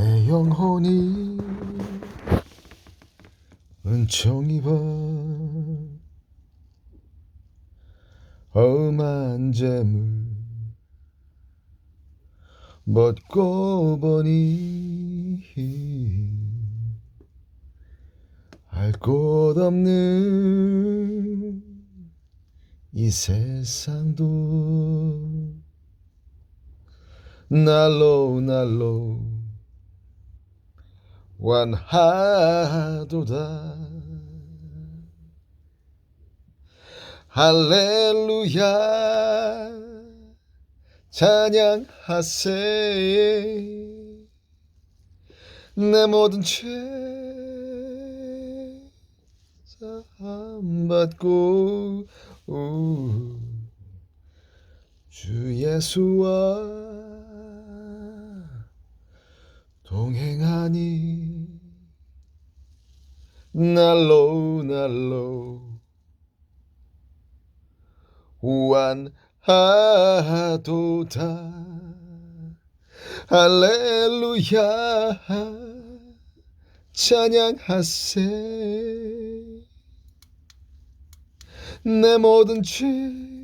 내 영혼이 은총 입어 험한 재물 벗고 보니 알 곳 없는 이 세상도 날로 날로 완하도다. 할렐루야. 찬양하세 내 모든 죄 사함 받고 오, 주 예수와 동행하니 날로 날로. 완하도다. 할렐루야. 찬양하세. 내 모든 죄